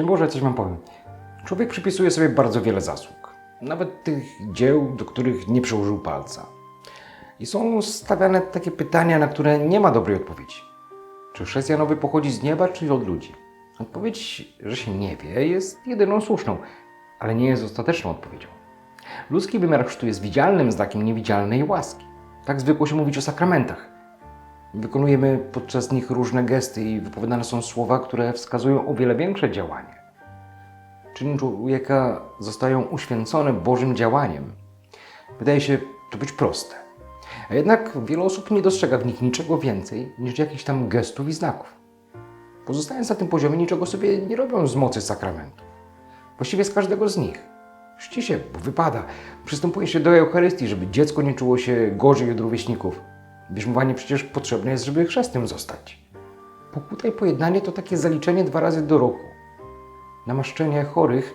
Boże, coś wam powiem. Człowiek przypisuje sobie bardzo wiele zasług. Nawet tych dzieł, do których nie przyłożył palca. I są stawiane takie pytania, na które nie ma dobrej odpowiedzi. Czy chrzest Janowy pochodzi z nieba, czy od ludzi? Odpowiedź, że się nie wie, jest jedyną słuszną, ale nie jest ostateczną odpowiedzią. Ludzki wymiar chrztu jest widzialnym znakiem niewidzialnej łaski. Tak zwykło się mówić o sakramentach. Wykonujemy podczas nich różne gesty i wypowiadane są słowa, które wskazują o wiele większe działanie. Czyny człowieka zostają uświęcone Bożym działaniem. Wydaje się to być proste. A jednak wiele osób nie dostrzega w nich niczego więcej niż jakichś tam gestów i znaków. Pozostając na tym poziomie, niczego sobie nie robią z mocy sakramentu. Właściwie z każdego z nich. Czci się, bo wypada. Przystępuje się do Eucharystii, żeby dziecko nie czuło się gorzej od rówieśników. Bierzmowanie przecież potrzebne jest, żeby chrzestnym zostać. Pokuta i pojednanie to takie zaliczenie dwa razy do roku. Namaszczenie chorych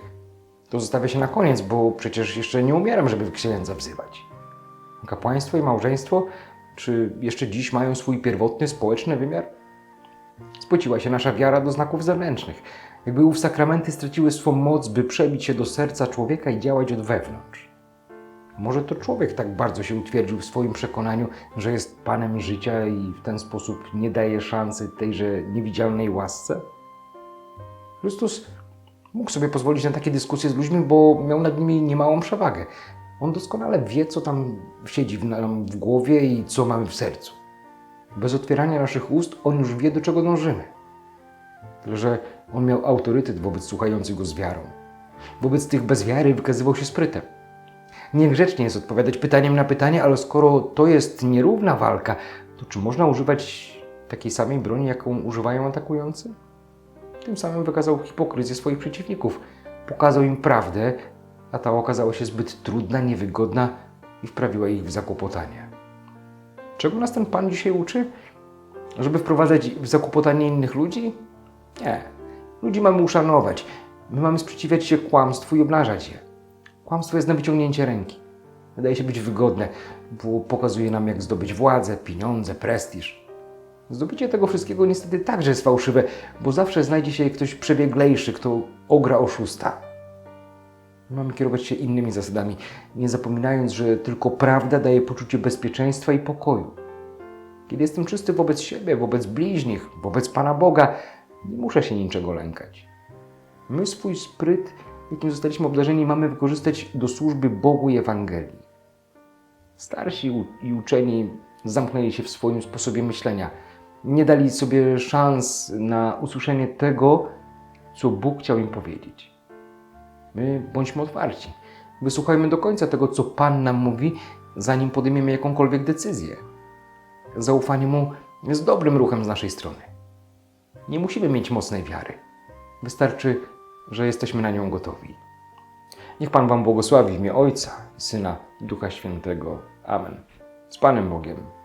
to zostawia się na koniec, bo przecież jeszcze nie umieram, żeby księdza wzywać. Kapłaństwo i małżeństwo, czy jeszcze dziś mają swój pierwotny społeczny wymiar? Spociła się nasza wiara do znaków zewnętrznych. Jakby ów sakramenty straciły swą moc, by przebić się do serca człowieka i działać od wewnątrz. Może to człowiek tak bardzo się utwierdził w swoim przekonaniu, że jest panem życia i w ten sposób nie daje szansy tejże niewidzialnej łasce? Chrystus mógł sobie pozwolić na takie dyskusje z ludźmi, bo miał nad nimi niemałą przewagę. On doskonale wie, co tam siedzi nam w głowie i co mamy w sercu. Bez otwierania naszych ust on już wie, do czego dążymy. Tyle, że on miał autorytet wobec słuchających go z wiarą. Wobec tych bez wiary wykazywał się sprytem. Niegrzecznie jest odpowiadać pytaniem na pytanie, ale skoro to jest nierówna walka, to czy można używać takiej samej broni, jaką używają atakujący? Tym samym wykazał hipokryzję swoich przeciwników. Pokazał im prawdę, a ta okazała się zbyt trudna, niewygodna i wprawiła ich w zakłopotanie. Czego nas ten Pan dzisiaj uczy? Żeby wprowadzać w zakłopotanie innych ludzi? Nie. Ludzi mamy uszanować. My mamy sprzeciwiać się kłamstwu i obnażać je. Kłamstwo jest na wyciągnięcie ręki. Wydaje się być wygodne, bo pokazuje nam, jak zdobyć władzę, pieniądze, prestiż. Zdobycie tego wszystkiego niestety także jest fałszywe, bo zawsze znajdzie się ktoś przebieglejszy, kto ogra oszusta. Mamy kierować się innymi zasadami, nie zapominając, że tylko prawda daje poczucie bezpieczeństwa i pokoju. Kiedy jestem czysty wobec siebie, wobec bliźnich, wobec Pana Boga, nie muszę się niczego lękać. My swój spryt, jakim zostaliśmy obdarzeni, mamy wykorzystać do służby Bogu i Ewangelii. Starsi i uczeni zamknęli się w swoim sposobie myślenia. Nie dali sobie szans na usłyszenie tego, co Bóg chciał im powiedzieć. My bądźmy otwarci. Wysłuchajmy do końca tego, co Pan nam mówi, zanim podejmiemy jakąkolwiek decyzję. Zaufanie Mu jest dobrym ruchem z naszej strony. Nie musimy mieć mocnej wiary. Wystarczy, że jesteśmy na nią gotowi. Niech Pan Wam błogosławi w imię Ojca, Syna i Ducha Świętego. Amen. Z Panem Bogiem.